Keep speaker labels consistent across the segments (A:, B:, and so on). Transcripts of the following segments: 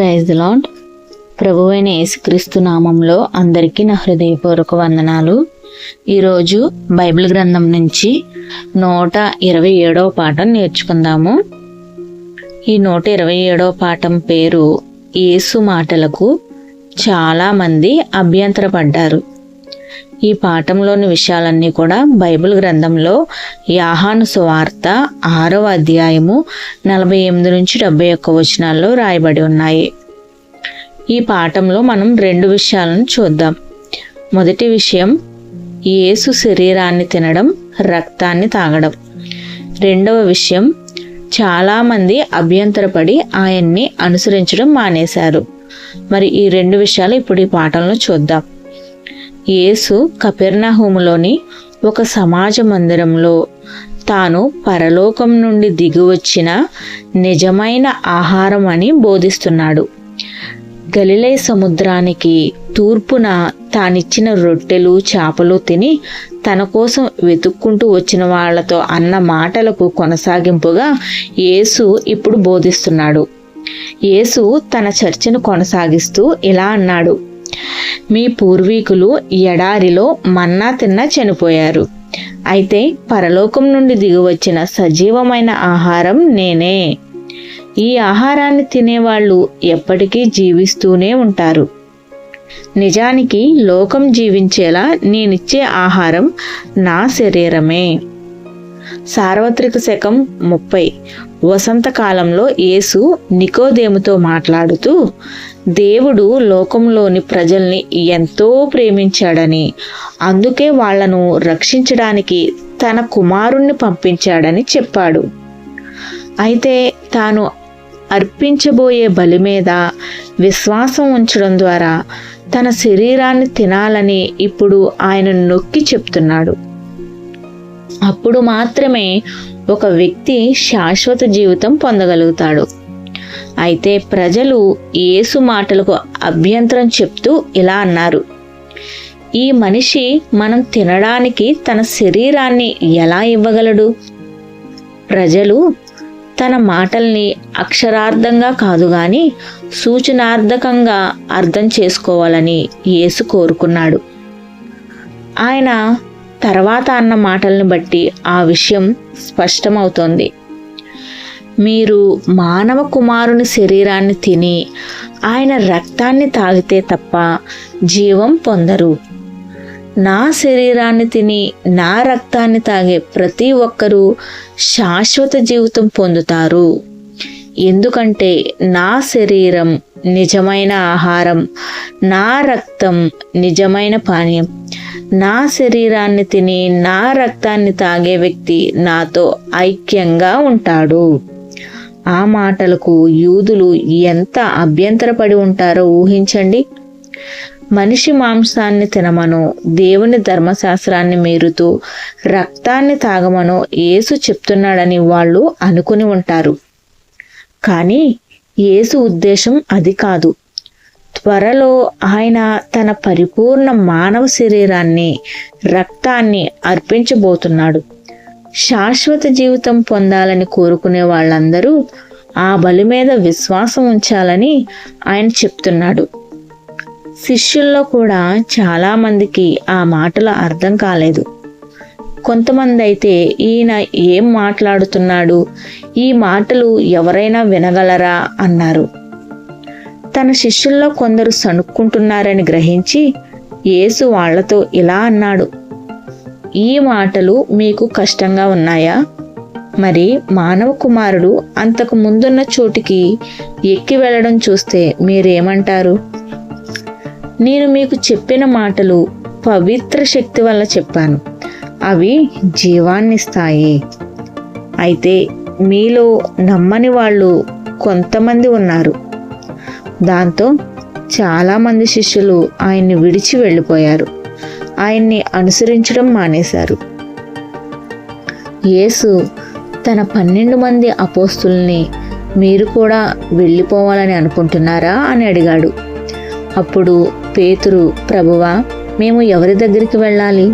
A: Praise lord ప్రభువైన యేసుక్రీస్తు నామంలో అందరికీ నా హృదయపూర్వక వందనాలు. ఈరోజు బైబిల్ గ్రంథం నుంచి నూట ఇరవై ఏడవ పాఠం నేర్చుకుందాము. ఈ నూట ఇరవై ఏడవ పాఠం పేరు యేసు మాటలకు చాలామంది అభ్యంతరపడ్డారు. ఈ పాఠంలోని విషయాలన్నీ కూడా బైబిల్ గ్రంథంలో యాహాను సువార్త ఆరవ అధ్యాయము నలభై ఎనిమిది నుంచి డెబ్బై ఒక్క వచనాల్లో రాయబడి ఉన్నాయి. ఈ పాఠంలో మనం రెండు విషయాలను చూద్దాం. మొదటి విషయం యేసు శరీరాన్ని తినడం రక్తాన్ని తాగడం. రెండవ విషయం చాలామంది అభ్యంతరపడి ఆయన్ని అనుసరించడం మానేశారు. మరి ఈ రెండు విషయాలు ఇప్పుడు ఈ పాఠంలో చూద్దాం. యేసు కపెర్నహూములోని ఒక సమాజ మందిరంలో తాను పరలోకం నుండి దిగివచ్చిన నిజమైన ఆహారం అని బోధిస్తున్నాడు. గలిలై సముద్రానికి తూర్పున తానిచ్చిన రొట్టెలు చేపలు తిని తన కోసం వెతుక్కుంటూ వచ్చిన వాళ్ళతో అన్న మాటలకు కొనసాగింపుగా యేసు ఇప్పుడు బోధిస్తున్నాడు. యేసు తన చర్చను కొనసాగిస్తూ ఇలా అన్నాడు. మీ పూర్వీకులు ఎడారిలో మన్నా తిన్న చనిపోయారు. అయితే పరలోకం నుండి దిగివచ్చిన సజీవమైన ఆహారం నేనే. ఈ ఆహారాన్ని తినేవాళ్ళు ఎప్పటికీ జీవిస్తూనే ఉంటారు. నిజానికి లోకం జీవించేలా నేనిచ్చే ఆహారం నా శరీరమే. సార్వత్రిక శకం ముప్పై. వసంతకాలంలో యేసు నికోదేముతో మాట్లాడుతూ దేవుడు లోకంలోని ప్రజల్ని ఎంతో ప్రేమించాడని అందుకే వాళ్ళను రక్షించడానికి తన కుమారుణ్ణి పంపించాడని చెప్పాడు. అయితే తాను అర్పించబోయే బలి మీద విశ్వాసం ఉంచడం ద్వారా తన శరీరాన్ని తినాలని ఇప్పుడు ఆయన నొక్కి చెప్తున్నాడు. అప్పుడు మాత్రమే ఒక వ్యక్తి శాశ్వత జీవితం పొందగలుగుతాడు. అయితే ప్రజలు యేసు మాటలకు అభ్యంతరం చెప్తూ ఇలా అన్నారు. ఈ మనిషి మనం తినడానికి తన శరీరాన్ని ఎలా ఇవ్వగలడు? ప్రజలు తన మాటల్ని అక్షరార్థంగా కాదు గాని సూచనార్థకంగా అర్థం చేసుకోవాలని యేసు కోరుకున్నాడు. ఆయన తర్వాత అన్న మాటలను బట్టి ఆ విషయం స్పష్టమవుతోంది. మీరు మానవ కుమారుని శరీరాన్ని తిని ఆయన రక్తాన్ని తాగితే తప్ప జీవం పొందరు. నా శరీరాన్ని తిని నా రక్తాన్ని తాగే ప్రతి ఒక్కరూ శాశ్వత జీవితం పొందుతారు. ఎందుకంటే నా శరీరం నిజమైన ఆహారం నా రక్తం నిజమైన పానీయం. నా శరీరాన్ని తిని నా రక్తాన్ని తాగే వ్యక్తి నాతో ఐక్యంగా ఉంటాడు. ఆ మాటలకు యూదులు ఎంత అభ్యంతరపడి ఉంటారో ఊహించండి. మనిషి మాంసాన్ని తినమనో దేవుని ధర్మశాస్త్రాన్ని మీరుతూ రక్తాన్ని తాగమనో యేసు చెప్తున్నాడని వాళ్ళు అనుకుని ఉంటారు. కానీ యేసు ఉద్దేశం అది కాదు. త్వరలో ఆయన తన పరిపూర్ణ మానవ శరీరాన్ని రక్తాన్ని అర్పించబోతున్నాడు. శాశ్వత జీవితం పొందాలని కోరుకునే వాళ్ళందరూ ఆ బలి మీద విశ్వాసం ఉంచాలని ఆయన చెప్తున్నాడు. శిష్యుల్లో కూడా చాలామందికి ఆ మాటలు అర్థం కాలేదు. కొంతమంది అయితే ఈయన ఏం మాట్లాడుతున్నాడు ఈ మాటలు ఎవరైనా వినగలరా అన్నారు. తన శిష్యుల్లో కొందరు సణుక్కుంటున్నారని గ్రహించి యేసు వాళ్ళతో ఇలా అన్నాడు. ఈ మాటలు మీకు కష్టంగా ఉన్నాయా? మరి మానవ కుమారుడు అంతకు ముందున్న చోటికి ఎక్కి వెళ్ళడం చూస్తే మీరేమంటారు? నేను మీకు చెప్పిన మాటలు పవిత్ర శక్తి వల్ల చెప్పాను. అవి జీవాన్నిస్తాయి. అయితే మీలో నమ్మని వాళ్ళు కొంతమంది ఉన్నారు. దాంతో చాలామంది శిష్యులు ఆయన్ని విడిచి వెళ్ళిపోయారు. ఆయన్ని అనుసరించడం మానేశారు. యేసు తన పన్నెండు మంది అపోస్తుల్ని మీరు కూడా వెళ్ళిపోవాలని అనుకుంటున్నారా అని అడిగాడు. అప్పుడు పేతురు ప్రభువా మేము ఎవరి దగ్గరికి వెళ్ళాలి?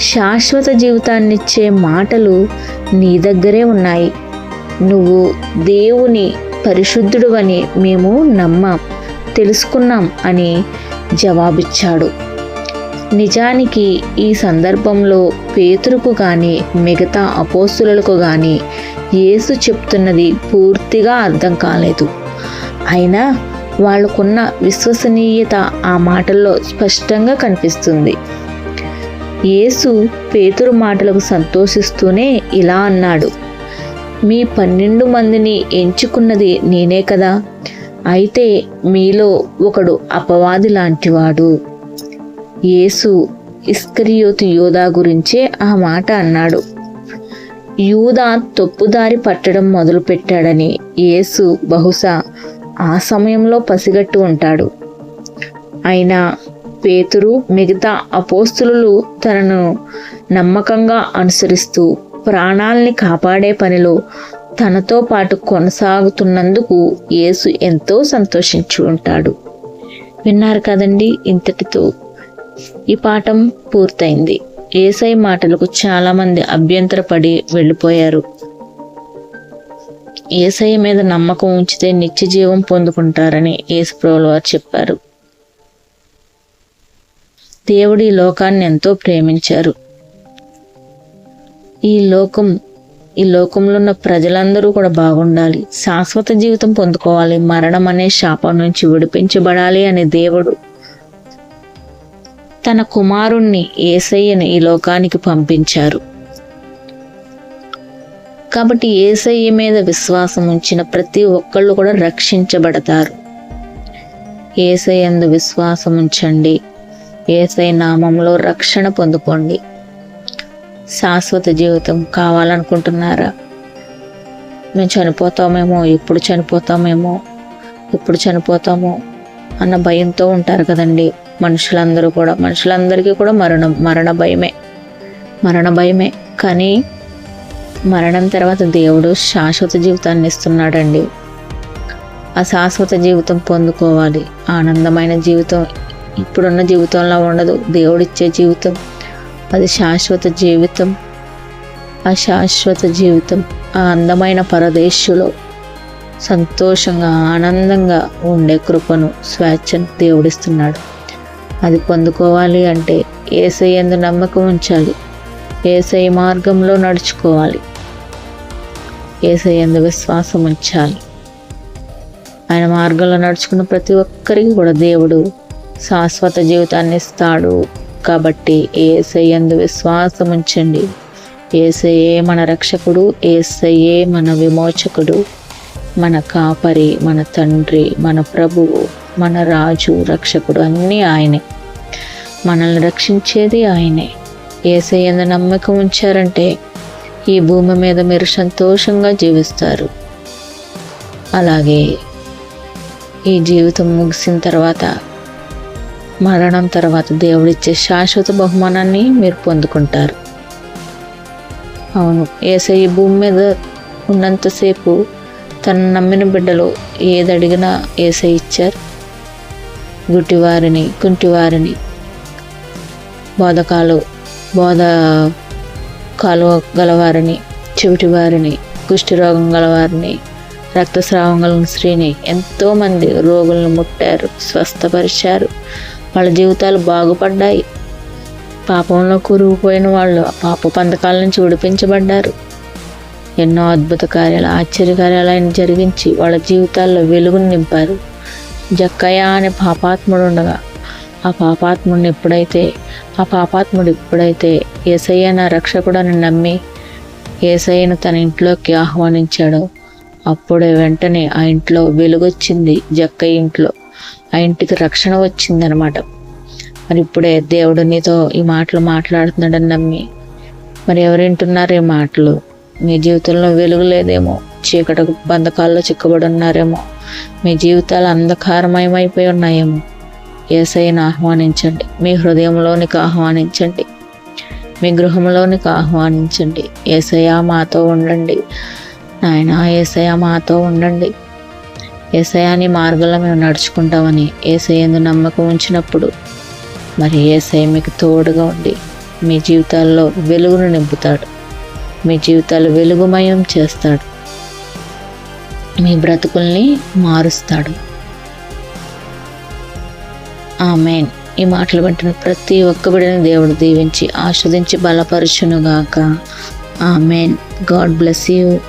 A: శాశ్వత జీవితాన్నిచ్చే మాటలు నీ దగ్గరే ఉన్నాయి. నువ్వు దేవుని పరిశుద్ధుడు అని మేము నమ్మాం తెలుసుకున్నాం అని జవాబిచ్చాడు. నిజానికి ఈ సందర్భంలో పేతురుకు కానీ మిగతా అపోస్తులకు కానీ యేసు చెప్తున్నది పూర్తిగా అర్థం కాలేదు. అయినా వాళ్ళకున్న విశ్వసనీయత ఆ మాటల్లో స్పష్టంగా కనిపిస్తుంది. యేసు పేతురు మాటలకు సంతోషిస్తూనే ఇలా అన్నాడు. మీ పన్నెండు మందిని ఎంచుకున్నది నేనే కదా. అయితే మీలో ఒకడు అపవాది లాంటివాడు. యేసు ఇస్కరియోతు యోధా గురించే ఆ మాట అన్నాడు. యూదా తప్పుదారి పట్టడం మొదలుపెట్టాడని యేసు బహుశా ఆ సమయంలో పసిగట్టు ఉంటాడు. అయినా పేతురు మిగతా అపోస్తులు తనను నమ్మకంగా అనుసరిస్తూ ప్రాణాల్ని కాపాడే పనిలో తనతో పాటు కొనసాగుతున్నందుకు యేసు ఎంతో సంతోషించి ఉంటాడు. విన్నారు కదండి ఇంతటితో ఈ పాఠం పూర్తయింది. ఏసై మాటలకు చాలామంది అభ్యంతరపడి వెళ్ళిపోయారు. ఏసై మీద నమ్మకం ఉంచితే నిత్య జీవం పొందుకుంటారని యేసుప్రభుల వారు చెప్పారు. దేవుడు ఈ లోకాన్ని ఎంతో ప్రేమించారు. ఈ లోకం ఈ లోకంలో ఉన్న ప్రజలందరూ కూడా బాగుండాలి. శాశ్వత జీవితం పొందుకోవాలి. మరణం అనే శాపం నుంచి విడిపించబడాలి అనే దేవుడు తన కుమారుణ్ణి ఏసయ్యను ఈ లోకానికి పంపించారు. కాబట్టి ఏసయ్య మీద విశ్వాసం ఉంచిన ప్రతి ఒక్కళ్ళు కూడా రక్షించబడతారు. ఏసయందు విశ్వాసం ఉంచండి. ఏసై నామంలో రక్షణ పొందుకోండి. శాశ్వత జీవితం కావాలనుకుంటున్నారా? మేము చనిపోతామేమో ఎప్పుడు చనిపోతామేమో ఎప్పుడు చనిపోతామో అన్న భయంతో ఉంటారు కదండి. మనుషులందరూ కూడా మనుషులందరికీ కూడా మరణం మరణ భయమే. మరణ భయమే. కానీ మరణం తర్వాత దేవుడు శాశ్వత జీవితాన్ని ఇస్తున్నాడండి. ఆ శాశ్వత జీవితం పొందుకోవాలి. ఆనందమైన జీవితం ఇప్పుడున్న జీవితంలో ఉండదు. దేవుడిచ్చే జీవితం అది శాశ్వత జీవితం. ఆ శాశ్వత జీవితం ఆ అందమైన పరదేశులో సంతోషంగా ఆనందంగా ఉండే కృపను స్వేచ్ఛను దేవుడిస్తున్నాడు. అది పొందుకోవాలి అంటే ఏసై ఎందు నమ్మకం ఉంచాలి. ఏసై మార్గంలో నడుచుకోవాలి. ఏసై ఎందు విశ్వాసం ఉంచాలి. ఆయన మార్గంలో నడుచుకున్న ప్రతి ఒక్కరికి కూడా దేవుడు శాశ్వత జీవితాన్ని ఇస్తాడు. కాబట్టి ఏసయ్యందు విశ్వాసం ఉంచండి. ఏసయ్యే మన రక్షకుడు ఏసయ్యే మన విమోచకుడు మన కాపరి మన తండ్రి మన ప్రభువు. మన రాజు రక్షకుడు అన్నీ ఆయనే. మనల్ని రక్షించేది ఆయనే. ఏసయ్యందు నమ్మకం ఉంచారంటే ఈ భూమి మీద మీరు సంతోషంగా జీవిస్తారు. అలాగే ఈ జీవితం ముగిసిన తర్వాత మరణం తర్వాత దేవుడిచ్చే శాశ్వత బహుమానాన్ని మీరు పొందుకుంటారు. అవును ఏసై భూమి మీద ఉన్నంతసేపు తన నమ్మిన బిడ్డలు ఏది అడిగినా ఏసై ఇచ్చారు. గుడ్డివారిని కుంటివారిని బోధకాలు బోధ కాలువ గలవారిని చెవిటివారిని కుష్ఠరోగం గలవారిని రక్తస్రావం కలిగిన స్త్రీని ఎంతోమంది రోగులను ముట్టారు స్వస్థపరిచారు. వాళ్ళ జీవితాలు బాగుపడ్డాయి. పాపంలో కూరుకుపోయిన వాళ్ళు ఆ పాప పంతకాల నుంచి విడిపించబడ్డారు ఎన్నో అద్భుత కార్యాలు ఆశ్చర్య కార్యాలు ఆయన జరిగించి వాళ్ళ జీవితాల్లో వెలుగును నింపారు. జక్కయ్య అనే పాపాత్ముడు ఉండగా ఆ పాపాత్ముడిని ఎప్పుడైతే ఆ పాపాత్ముడు ఎప్పుడైతే ఏసయ్య నా రక్షకుడని నమ్మి ఏసయ్యను తన ఇంట్లోకి ఆహ్వానించాడో అప్పుడే వెంటనే ఆ ఇంట్లో వెలుగొచ్చింది జక్కయ్య ఇంట్లో. ఆ ఇంటికి రక్షణ వచ్చిందనమాట. మరి ఇప్పుడే దేవుడు నీతో ఈ మాటలు మాట్లాడుతున్నాడని నమ్మి మరి ఎవరు వింటున్నారు ఈ మాటలు? మీ జీవితంలో వెలుగు లేదేమో చీకటి బంధకాల్లో చిక్కబడి ఉన్నారేమో. మీ జీవితాలు అంధకారమయమైపోయి ఉన్నాయేమో. ఏసైని ఆహ్వానించండి. మీ హృదయంలోనికి ఆహ్వానించండి. మీ గృహంలోనికి ఆహ్వానించండి. ఏసయా మాతో ఉండండి. నాయన ఏసయా మాతో ఉండండి. ఏసయాని మార్గంలో మేము నడుచుకుంటామని ఏసయందు నమ్మకం ఉంచినప్పుడు మరి ఏసై మీకు తోడుగా ఉండి మీ జీవితాల్లో వెలుగును నింపుతాడు. మీ జీవితాలు వెలుగుమయం చేస్తాడు. మీ బ్రతుకుల్ని మారుస్తాడు. ఆమెన్. ఈ మాటలు వింటున్న ప్రతి ఒక్క బిడ్డని దేవుడు దీవించి ఆస్వాదించి బలపరుచునుగాక. ఆమెన్. God bless you.